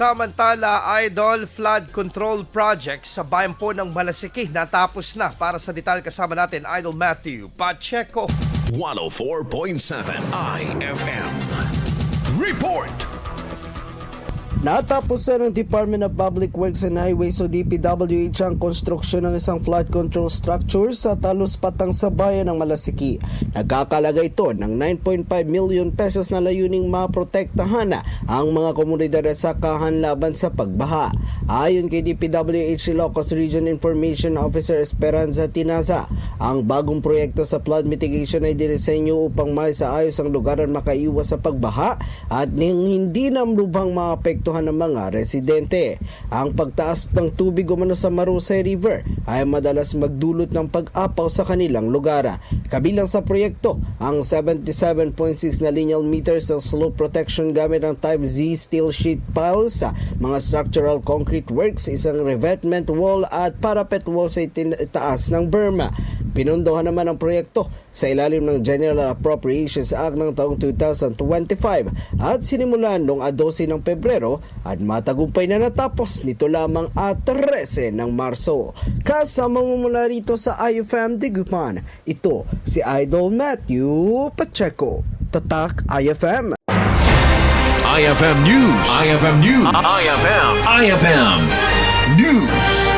Samantala, Idol Flood Control Project sa bayan po ng Malasiki natapos na. Para sa detalye kasama natin, Idol Matthew Pacheco. 104.7 IFM. Report! Natapos na ng Department of Public Works and Highways o DPWH ang konstruksyon ng isang flood control structure sa talos patang sa bayan ng Malasiki. Nagkakalaga ito ng 9.5 million pesos na layuning maprotektahan ang mga komunidad sa kahan laban sa pagbaha. Ayon kay DPWH Ilocos Region Information Officer Esperanza Tinaza, ang bagong proyekto sa flood mitigation ay dinisenyo upang maisaayos ang lugar at makaiwas sa pagbaha at hindi na lubhang maapektuhan ng mga residente. Ang pagtaas ng tubig umano sa Marusay River ay madalas magdulot ng pag-apaw sa kanilang lugar. Kabilang sa proyekto, ang 77.6 na lineal meters ng slope protection gamit ang Type Z steel sheet piles, mga structural concrete works, isang revetment wall at parapet wall sa itaas ng Burma. Pinundohan naman ang proyekto sa ilalim ng General Appropriations Act ng taong 2025 at sinimulan noong 12 ng Pebrero at matagumpay na natapos nito lamang at 13 ng Marso. Kasama mo mula rito sa IFM Digupan, ito si Idol Matthew Pacheco. Tatak IFM. IFM News. IFM News. IFM. IFM News.